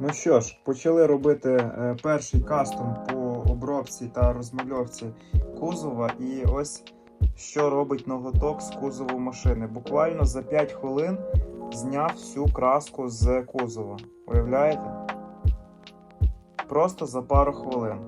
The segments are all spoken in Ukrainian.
Ну що ж, почали робити е, перший кастом по обробці та розмальовці кузова. І ось що робить ноготок з кузову машини. Буквально за 5 хвилин зняв всю краску з кузова. Уявляєте? Просто за пару хвилин.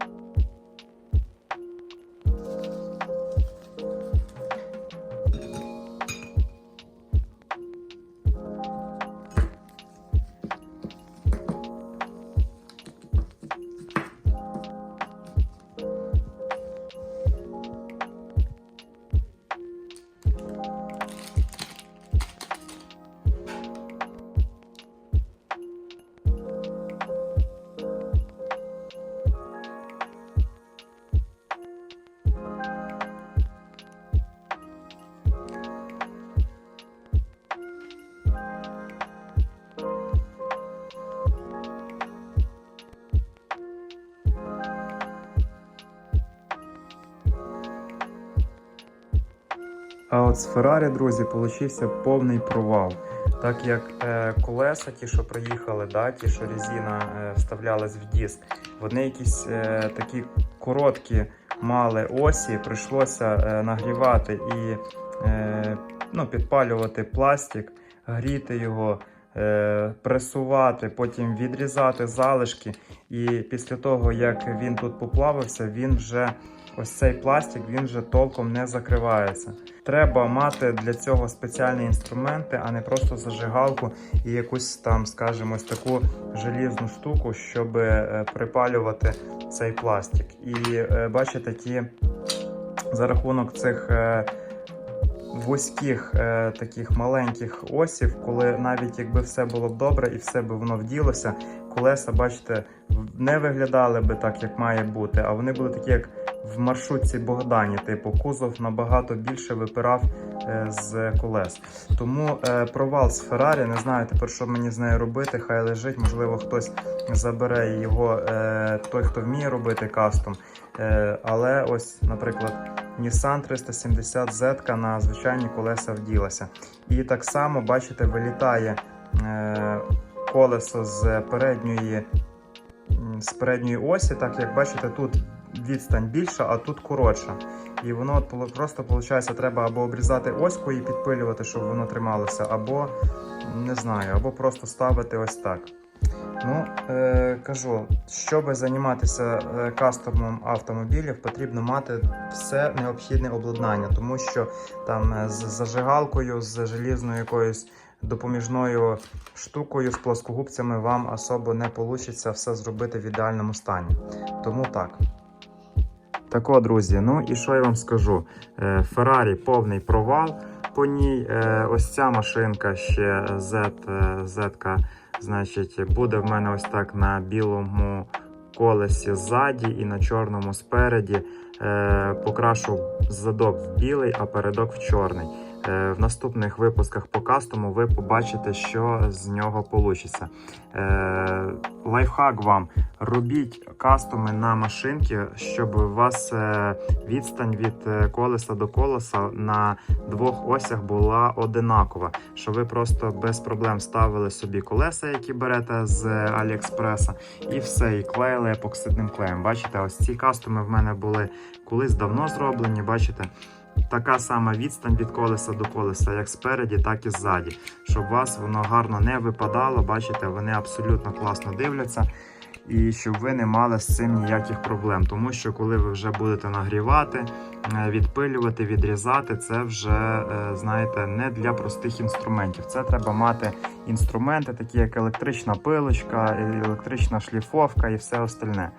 А от з Феррарі, друзі, получився повний провал. Так як е, колеса, ті, що приїхали, да, ті, що резина е, вставлялась в диск, вони якісь е, такі короткі мали осі, прийшлося е, нагрівати і е, ну, підпалювати пластик, гріти його, е, пресувати, потім відрізати залишки. І після того, як він тут поплавився, він вже ось цей пластик він вже толком не закривається. Треба мати для цього спеціальні інструменти, а не просто зажигалку і якусь там, скажімо, ось таку желізну штуку, щоб е, припалювати цей пластик. І е, бачите, ті за рахунок цих е, вузьких таких маленьких осів, коли навіть якби все було б добре і все би воно вділося, колеса, бачите, не виглядали би так, як має бути, а вони були такі, як в маршрутці Богдані, типу кузов набагато більше випирав е, з колес. Тому е, провал з Феррарі, не знаю тепер, що мені з нею робити. Хай лежить, можливо, хтось забере його, е, той, хто вміє робити кастом. Але ось, наприклад, Nissan 370 Z на звичайні колеса вділася. І так само, бачите, вилітає колесо з передньої, з передньої осі, так як бачите, тут відстань більша, а тут коротша. І воно просто виходить, треба або обрізати оську і підпилювати, щоб воно трималося, або не знаю, або просто ставити ось так. Ну, е, кажу, щоб займатися е, кастомом автомобілів, потрібно мати все необхідне обладнання, тому що там е, з зажигалкою, з желізною якоюсь допоміжною штукою, з плоскогубцями вам особо не вийде все зробити в ідеальному стані. Тому так. Так от, друзі, ну і що я вам скажу? Е, Феррарі повний провал по ній. Е, Ось ця машинка ще Z, е, Z, значить, буде в мене ось так на білому колесі ззаді і на чорному спереді. Покрашу задок в білий, а передок в чорний. Е, В наступних випусках по кастому ви побачите, що з нього вийде. Лайфхак вам робіть кастоми на машинки, щоб у вас е, відстань від е, колеса до колеса на двох осях була одинакова. Щоб ви просто без проблем ставили собі колеса, які берете з Аліекспреса, і все, і клеїли епоксидним клеєм. Бачите, ось ці кастоми в мене були колись давно зроблені. Бачите. Така сама відстань від колеса до колеса, як спереді, так і ззаді. Щоб у вас воно гарно не випадало, бачите, вони абсолютно класно дивляться. І щоб ви не мали з цим ніяких проблем. Тому що коли ви вже будете нагрівати, е, відпилювати, відрізати, це вже, е, знаєте, не для простих інструментів. Це треба мати інструменти, такі як електрична пилочка, електрична шліфовка і все остальне.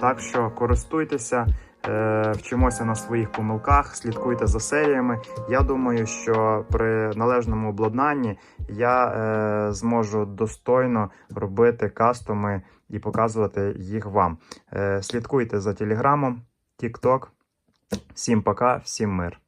Так що користуйтеся. Е, Вчимося на своїх помилках, слідкуйте за серіями. Я думаю, що при належному обладнанні я е, зможу достойно робити кастоми і показувати їх вам. Е, слідкуйте за телеграмом, тікток. Всім пока, всім мир.